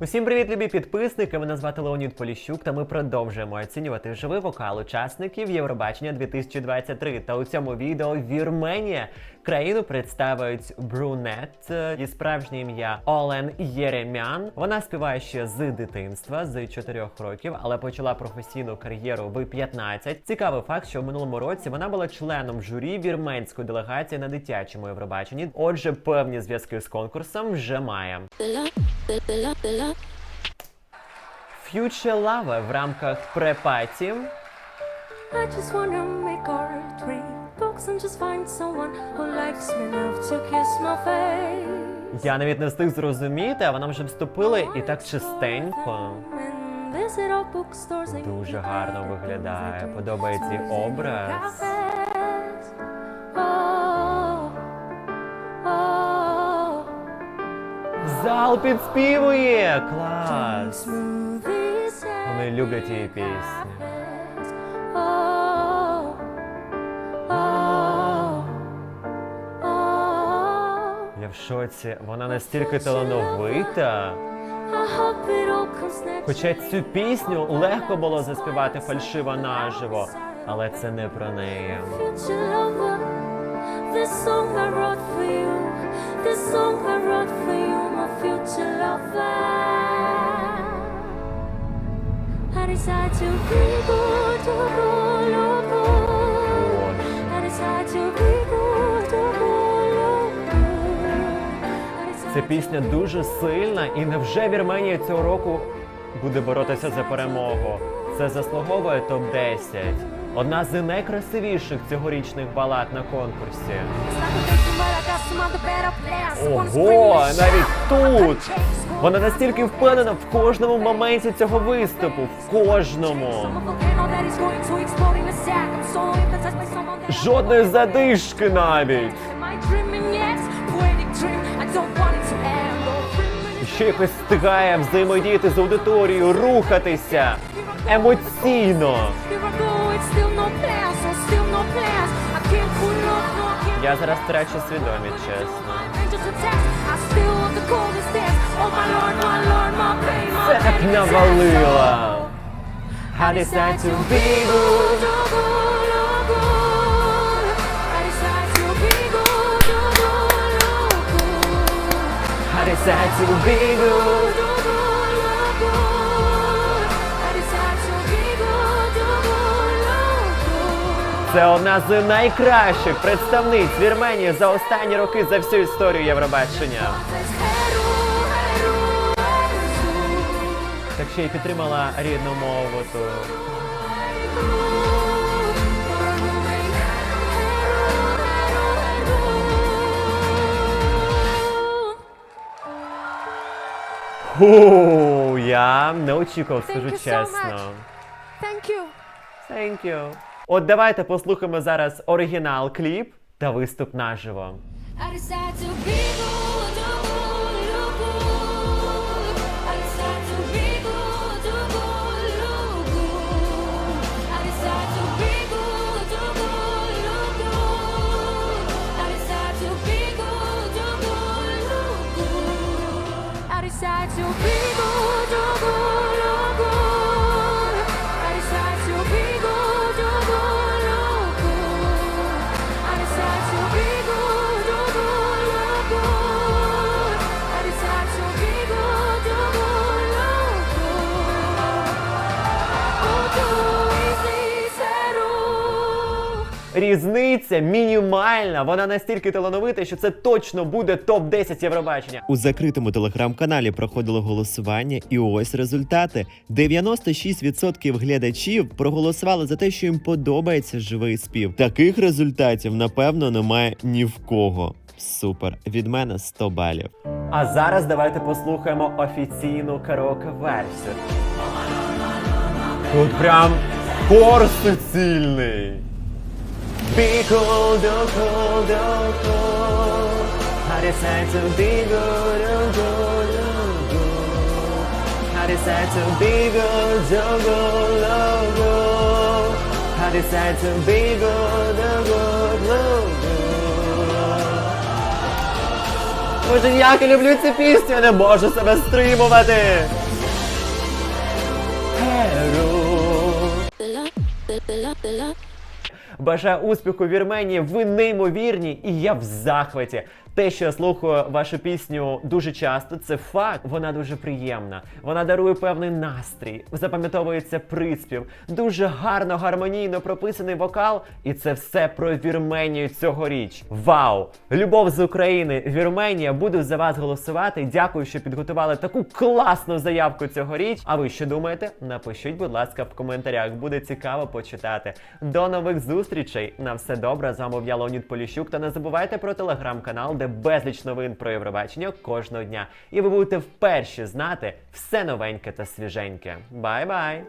Усім привіт, любі підписники! Мене звати Леонід Поліщук, та ми продовжуємо оцінювати живий вокал учасників Євробачення 2023. Та у цьому відео Вірменія країну представить брюнет. Її справжнє ім'я Олен Єремян. Вона співає ще з дитинства, з 4 років, але почала професійну кар'єру в 15. Цікавий факт, що в минулому році вона була членом журі вірменської делегації на дитячому Євробаченні. Отже, певні зв'язки з конкурсом вже має. Future Love в рамках препаті. I just wanna make our three books and just find someone who likes me enough to kiss my face. Я навіть не встиг зрозуміти, а вона вже вступила і так чистенько. Дуже гарно виглядає. Подобається образ. Зал підспівує! Клас! Вони люблять її пісні. Я в шоці. Вона настільки талановита. Хоча цю пісню легко було заспівати фальшиво наживо, але це не про неї. This song I wrote for you. This song I wrote for you, future lover. I decide to be good, to good, Ця пісня дуже сильна, і невже Вірменія цього року буде боротися за перемогу? Це заслуговує топ 10 Одна з найкрасивіших цьогорічних балад на конкурсі. Ого, навіть тут! Вона настільки впевнена в кожному моменті цього виступу, в кожному. Жодної задишки навіть. Ще якось встигає взаємодіяти з аудиторією, рухатися емоційно. Я зараз втрачу свідомість, чесно. Це так навалила. I decide to be good. I decide to be good. Це одна з найкращих представниць Вірменії за останні роки за всю історію Євробачення. Так ще й підтримала рідну мову ту. Ху, я не очікував, скажу чесно. Thank you. Thank you. От давайте послухаємо зараз оригінал кліп та виступ наживо. I Різниця мінімальна. Вона настільки талановита, що це точно буде топ 10 Євробачення. У закритому телеграм-каналі проходило голосування, і ось результати: 96% глядачів проголосували за те, що їм подобається живий спів. Таких результатів, напевно, немає ні в кого. Супер! Від мене 100 балів. А зараз давайте послухаємо офіційну караоке-версію. Тут прям хор суцільний. Be cool, do cool, do cool. I decide to be good, do good, do good. I decide to be good, do good, do good. I decide to be good, do good, do good. Боже, як я люблю цю пісню, я не можу себе стримувати. Геру. Бажаю успіху Вірменії, ви неймовірні, і я в захваті. Те, що я слухаю вашу пісню дуже часто, це факт. Вона дуже приємна. Вона дарує певний настрій, запам'ятовується приспів, дуже гарно, гармонійно прописаний вокал, і це все про Вірменію цьогоріч. Вау! Любов з України, Вірменія. Буду за вас голосувати. Дякую, що підготували таку класну заявку цьогоріч. А ви що думаєте? Напишіть, будь ласка, в коментарях. Буде цікаво почитати. До нових зустрічей. На все добре. З вами був я Леонід Поліщук. Та не забувайте про телеграм-канал, де безліч новин про Євробачення кожного дня. І ви будете вперше знати все новеньке та свіженьке. Бай-бай!